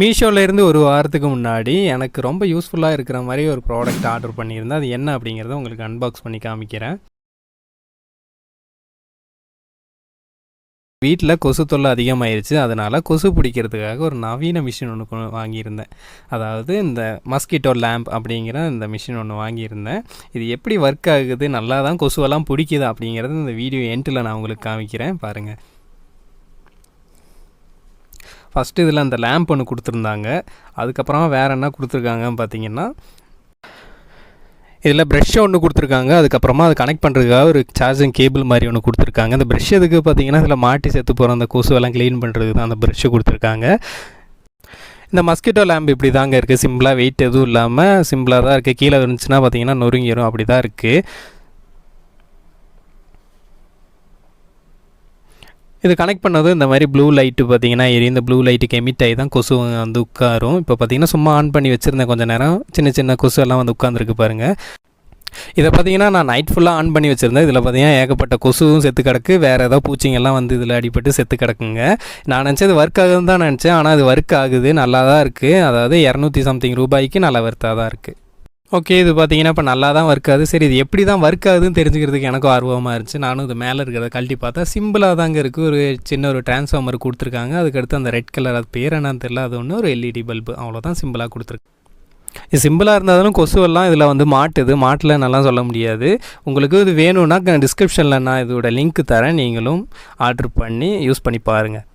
மீஷோலேருந்து ஒரு வாரத்துக்கு முன்னாடி எனக்கு ரொம்ப யூஸ்ஃபுல்லாக இருக்கிற மாதிரி ஒரு ப்ராடக்ட் ஆர்டர் பண்ணியிருந்தேன். அது என்ன அப்படிங்கிறத உங்களுக்கு அன்பாக்ஸ் பண்ணி காமிக்கிறேன். வீட்டில் கொசு தொல்லை அதிகமாயிருச்சு. அதனால் கொசு பிடிக்கிறதுக்காக ஒரு நவீன மிஷின் ஒன்று வாங்கியிருந்தேன். அதாவது இந்த மஸ்கிட்டோ லேம்ப் அப்படிங்கிற இந்த மிஷின் ஒன்று வாங்கியிருந்தேன். இது எப்படி ஒர்க் ஆகுது? நல்லா தான் கொசுவெல்லாம் பிடிக்குது அப்படிங்கிறது இந்த வீடியோ எண்டில் நான் உங்களுக்கு காமிக்கிறேன். பாருங்கள் ஃபஸ்ட்டு இதில் அந்த லேம்ப் ஒன்று கொடுத்துருந்தாங்க. அதுக்கப்புறமா வேறு என்ன கொடுத்துருக்காங்கன்னு பார்த்தீங்கன்னா இதில் ப்ரெஷ் ஒன்று கொடுத்துருக்காங்க. அதுக்கப்புறமா அது கனெக்ட் பண்ணுறதுக்காக ஒரு சார்ஜிங் கேபிள் மாதிரி ஒன்று கொடுத்துருக்காங்க. அந்த ப்ரெஷ் எதுக்கு பார்த்தீங்கன்னா இதில் மாட்டி செத்து போகிற அந்த கொசுவெல்லாம் க்ளீன் பண்ணுறதுக்கு தான் அந்த ப்ரெஷ்ஷு கொடுத்துருக்காங்க. இந்த மஸ்கிட்டோ லேம்ப் இப்படி தாங்க இருக்குது சிம்பிளாக வெயிட் எதுவும் இல்லாமல் சிம்பிளாக தான் இருக்குது கீழே இருந்துச்சுன்னா பார்த்தீங்கன்னா நொறுங்கிடும் அப்படி தான் இருக்குது இது கனெக்ட் பண்ணது இந்த மாதிரி ப்ளூ லைட்டு பார்த்தீங்கன்னா எரியும் இந்த ப்ளூ லைட்டுக்கு எமிட் ஆகி தான் கொசு வந்து உட்காரும். இப்போ பார்த்தீங்கன்னா சும்மா ஆன் பண்ணி வச்சுருந்தேன் கொஞ்சம் நேரம். சின்ன சின்ன கொசு எல்லாம் வந்து உட்காந்துருக்கு பாருங்கள் இதை பார்த்தீங்கன்னா நான் நைட் ஃபுல்லாக ஆன் பண்ணி வச்சுருந்தேன். இதில் பார்த்தீங்கன்னா ஏகப்பட்ட கொசுவும் செத்து கிடக்கு. வேறு ஏதாவது பூச்சிங்கெல்லாம் வந்து இதில் அடிபட்டு செத்து கிடக்குங்க. நான் நினச்சது ஒர்க் ஆகுதுன்னு தான் நினச்சேன். ஆனால் அது ஒர்க் ஆகுது. நல்லா தான் இருக்குது அதாவது இரநூத்தி சம்திங் ரூபாய்க்கு நல்ல ஒர்த்தாக தான் இருக்குது ஓகே இது பார்த்தீங்கன்னா இப்போ நல்லா தான் ஒர்க் ஆகுது. சரி இது எப்படி தான் ஒர்க் ஆகுதுன்னு தெரிஞ்சுக்கிறதுக்கு எனக்கும் ஆர்வமாக இருந்துச்சு. நானும் இது மேலே இருக்கிறத கழட்டி பார்த்தா சிம்பிளாக தாங்க இருக்குது ஒரு சின்ன ஒரு டிரான்ஸ்ஃபார்மர் கொடுத்துருக்காங்க. அதுக்கடுத்து அந்த ரெட் கலர் அது பேர் என்னன்னு தெரியல. அது ஒன்று ஒரு எல்இடி பல்பு அவ்வளோதான் சிம்பிளாக கொடுத்துருக்கு. இது சிம்பிளாக இருந்தாலும் கொசுவெல்லாம் இதில் வந்து மாட்டுது. மாட்டில் நல்லா சொல்ல முடியாது. உங்களுக்கு இது வேணும்னா டிஸ்கிரிப்ஷனில் நான் இதோட லிங்க் தரேன். நீங்களும் ஆர்டர் பண்ணி யூஸ் பண்ணி பாருங்கள்